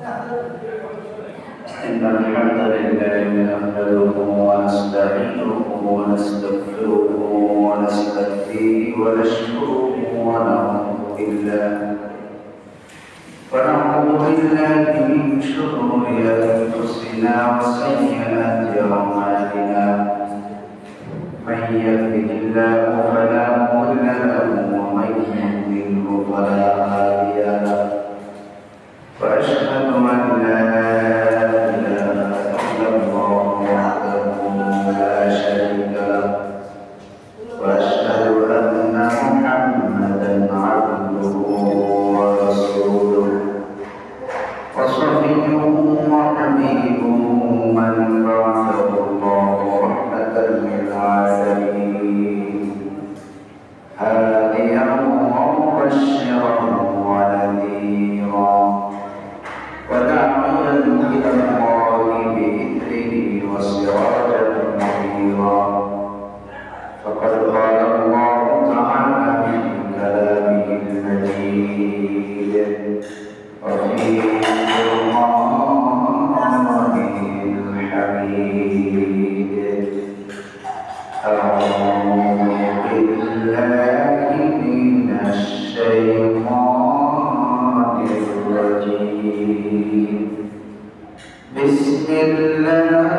إن الحمد لله نحمده ونستعينه ونستغفره ونستهديه ونشكره ونعوذ بالله. ونعوذ بالله من شرور أنفسنا وسيئات أعمالنا. من يهده الله فلا مضل له ومن يضلل فلا إلا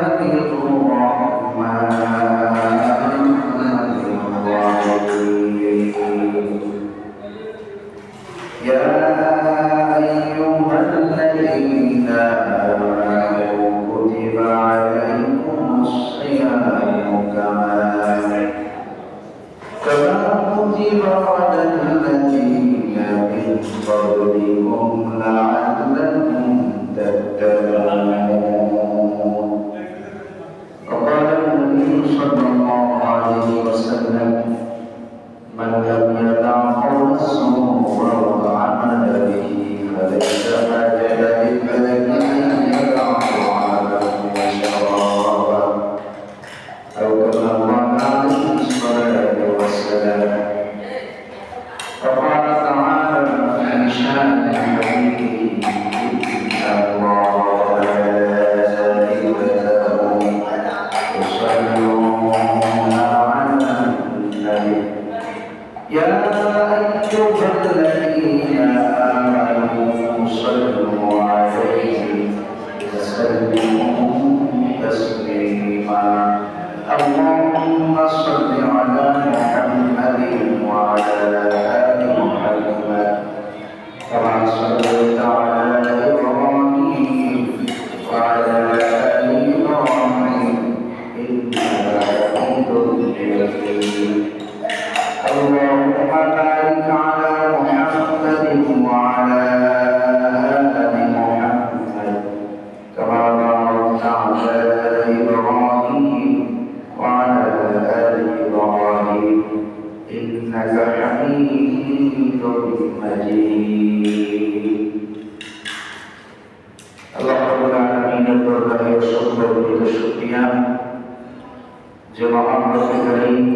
যে রব্বুল কারীম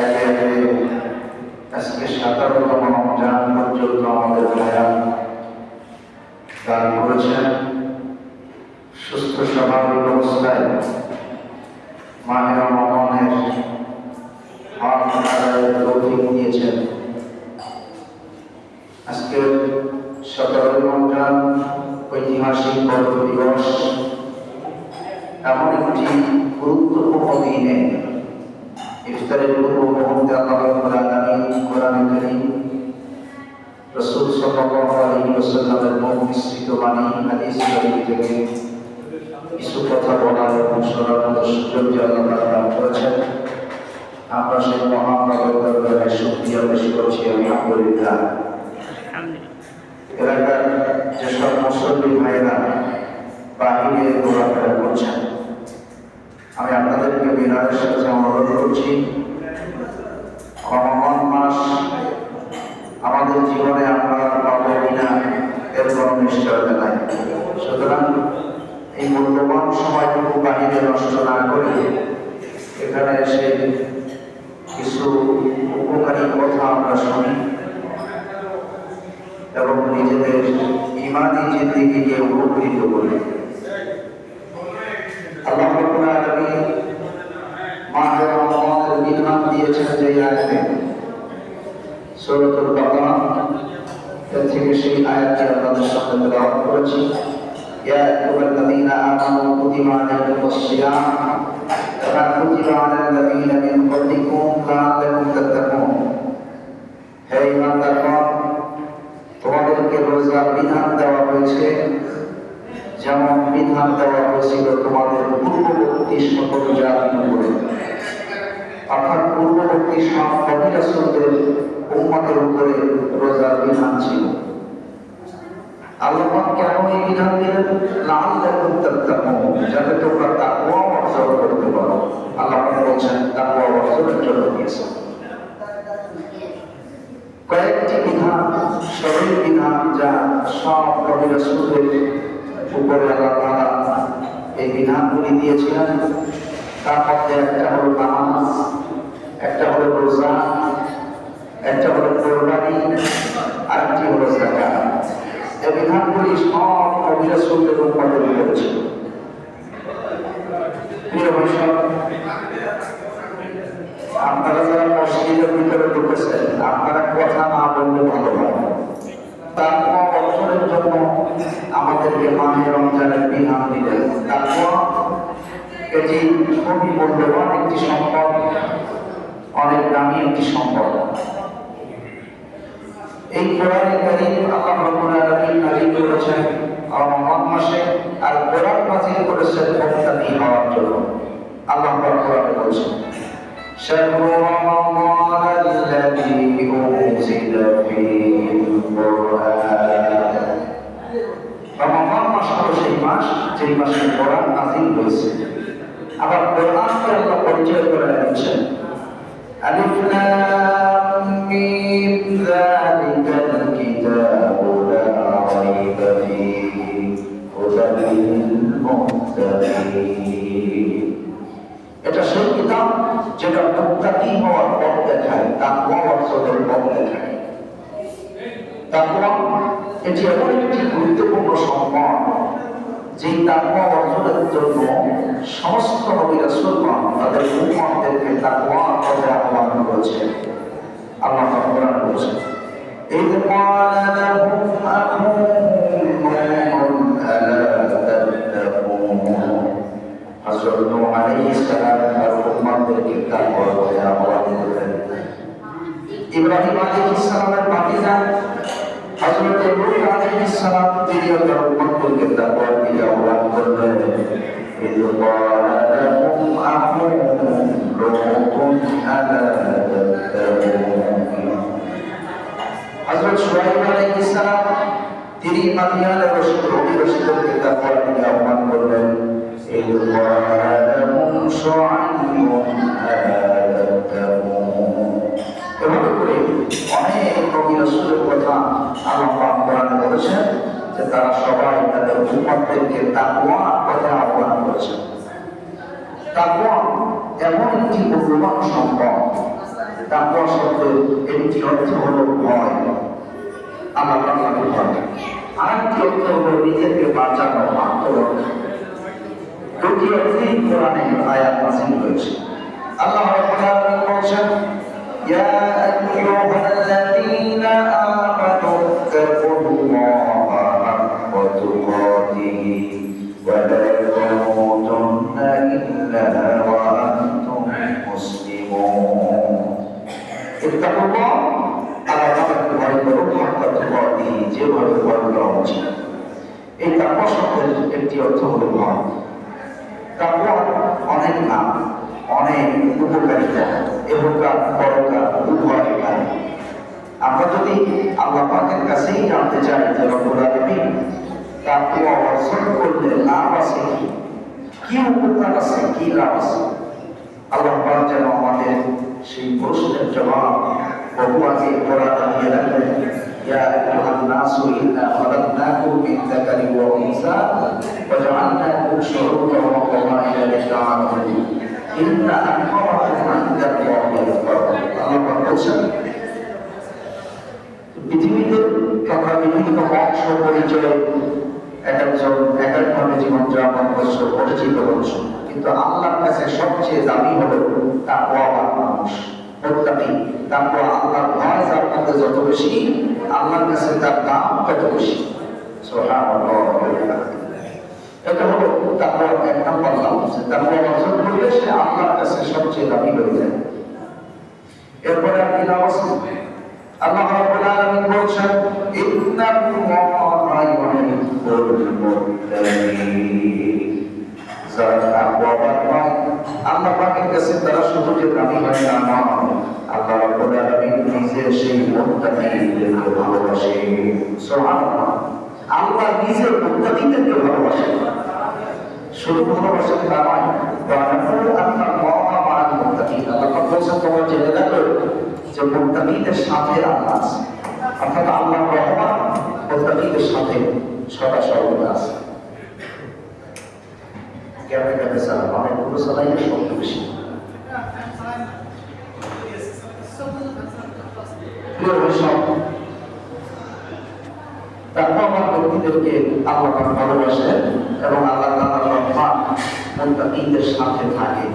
একে আজকে সাতারোতম রমজান পর্যন্ত আমাদের ভাইয়া দান করেছেন। সুস্থ স্বাভাবিক অবস্থায় মাহের রমজানের হক ঐতিহাসিক পর্ব দিবস। এমন একটি গুরুত্বপূর্ণ দিনে ইফতারের পূর্ব মুহূর্তে আল্লাহ রাব্বুল আলামিন কোরআনে কারীম রাসূল সাল্লাল্লাহু আলাইহি ওয়াসাল্লামের মুখ মিশ্রিত বাণী, হাদিস শরীফ থেকে কিছু কথা বাহিরে ঘোরাফেরা করছেন আমি আপনাদেরকে বিনয়ের সাথে অনুরোধ করছি, রমজান মাস আমাদের জীবনে আমরা পাবো কিনা এর কোনো নিশ্চয়তা নাই। সুতরাং এই মূল্যবান সময়টুকু বাহিরে নষ্ট না করে এখানে এসে কিছু উপকারী কথা আমরা শুনি এবং নিজেদের ইমানি জিন্দিগিকে উপকৃত করি আল্লাহ রাব্বুল আলামিন মাহে রমজানের বিধান যে আয়াতে সূরাতুল বাকারা এর থেকে সেই আয়াতটি আপনাদের সামনে তেলাওয়াত করেছি। দেওয়া হয়েছে। যেমন বিধান দেওয়া হয়েছিল তোমাদের পূর্ববর্তী সকল জাতির উপরে অর্থাৎ পূর্ববর্তী সব নবী রাসূলদের উম্মতের উপরে রোজার বিধান ছিল। আল্লাহ কেন এই বিধান দিলেন? লাআল্লাকুম তাত্তাকুন, যাতে তোমরা তাকওয়া অর্জন করতে পারো। আল্লাহ বলছেন, তাকওয়া অর্জনের জন্য দিয়েছেন। কয়েকটি বিধান সরল বিধান যা সব নবী রাসূলদের উপরে আল্লাহ এই বিধানগুলি দিয়েছিলেন। তার মধ্যে একটা হলো নামাজ, একটা হলো রোজা, একটা হলো কোরবানি, আরেকটি হলো যাকাত। এই বিধানগুলি সব নবী রাসূলদের উপরে রয়েছে। আপনারা যারা মসজিদের ভিতরে ঢুকেছেন, আপনারা কথা না বললে ভালো হয় তারপর অর্জনের জন্য আমাদেরকে মাহে রমজানের বিধান দিলেন। তারপর এটি খুবই মূল্যবান একটি সম্পদ, অনেক দামি একটি সম্পদ। এই কোরআন কারিম আল্লাহ রাব্বুল আলামিন নাজিল করেছেন রমজান মাসে, আর কোরআন নাজিল করেছেন মুক্তাদি হওয়ার জন্য। আল্লাহ পাক কোরআনে বলছেন কোরআন। রমজান সেই মাস, যেই মাসে কোরআন নাজিল হয়েছে। আবার কোরআনকে আল্লাহ পরিচয় করে দিচ্ছেন আলিফ লাম মিম যালিকাল কিতাবু লা রাইবা ফীহি হুদাল লিল এটা সেই কিতাব যেটা মুত্তাকি হওয়ার পথ দেখায় তাকওয়া অর্জনের পথ দেখায়। তাকওয়া এটি এমন একটি গুরুত্বপূর্ণ সম্পদ যেই তাকওয়া অর্জনের জন্য সমস্ত নবী রাসূলগণ তাদের উম্মতদেরকে তাকওয়া পথে আহ্বান করেছে আল্লাহ পাক কোরআন বলেছেন إذ قال لهم أخوهم نوح ألا تتقون হযরত নূহ আলাইহিস সালাম তার উম্মতদেরকে তাকওয়ার পথে আহ্বান করলেন ইব্রাহিম আলাইহিস সালামের ভাতিজা হযরত লূত আলাইহিস সালাম তিনিও তার উম্মতদেরকে তাকওয়ার দিকে আহ্বান করলেন إذ قال لهم أخوهم لوط ألا تتقون হযরত শুআইব আলাইহিস সালাম তিনি মাদিয়ানের রশিদ অভিবাসীদেরকে তাকওয়ার দিকে আহ্বান করলেন إذ قال لهم شعيب রাসূলের কথা আল্লাহ পাক কোরআনে বলেছেন যে তারা সবাই তাদের উম্মতদেরকে তাকওয়ার পথে আহ্বান করেছেন। এমন একটি মূল্যবান সম্পদ। শব্দের একটি অর্থ হলো ভয়। ভয় আরেকটি অর্থ হলো নিজেকে বাঁচানো আত্মরক্ষা আয়াত আল্লাহ যেভাবে ভয় উচিত এই তাকওয়া শব্দের একটি অর্থ হলো ভয়। তাকওয়ার অনেক নাম, অনেক উপকারিতা এহকার পরকার উভয় কারণ আমরা যদি আল্লাহ পাকের কাছেই জানতে চাই যে রব্বুল আলামিন তাকওয়া অর্জন করলে লাভ আছে কি? উপকার আছে, কি লাভ আছে? আল্লাহ পাক যেন আমাদের সেই প্রশ্নের জবাব বহু আগে কোরআনে দিয়ে রাখলেন। يا أيها الناس إنا خلقناكم من ذكر وأنثى وجعلناكم شعوبا وقبائل لتعارفوا إن أكرمكم عند الله يتقاكم الله বলছেন পৃথিবীতে তথা বিভিন্ন বংশ পরিচয় এক একজন এক একভাবে জীবনযাপন করছো পরিচিত হচ্ছ কিন্তু আল্লাহর কাছে সবচেয়ে দামি হলো তাকওয়াবান মানুষ মুত্তাকি তাকওয়া আল্লাহর ভয় যার মধ্যে যত বেশি, আল্লাহর কাছে তার দাম তত বেশি। এটা হলো তাকওয়া এক নম্বর নাম তাকওয়া অর্জন করলে সে আল্লাহর কাছে সবচেয়ে দামি হয়ে যায়। এরপরে আপনি নামাজ আল্লাহ রাব্বুল আলামিন বলছেন ইন্নাল্লাহা ইউহিব্বুল মুত্তাকিন। যারা তাকওয়াবান হয় আল্লাহ পাকের কাছে তারা যে দামি হয় না নয় আল্লাহ রাব্বুল আলামিন নিজে সেই মুত্তাকিনদেরকে ভালোবাসে। সুবহানাল্লাহ। আল্লাহ নিজে মুত্তাকিনদেরকে ভালোবাসে। শুধু ভালোবাসেন তা নয় ওয়ানাফু আল্লাহা মাআল মুত্তাকিন আল্লাহ পাক বলছেন, তোমরা জেনে রাখো যে মুত্তাকিদের সাথে আল্লাহ আছে। অর্থাৎ আল্লাহর রহমান মুত্তাকিদের সাথে সদা সর্বদা আছে। কেমন কেমন সালাম পুরো সালাইয়ের শব্দ বেশি। তারপর ব্যক্তিদেরকে আল্লাহ ভালোবাসেন এবং আল্লাহ রহমান সাথে থাকে।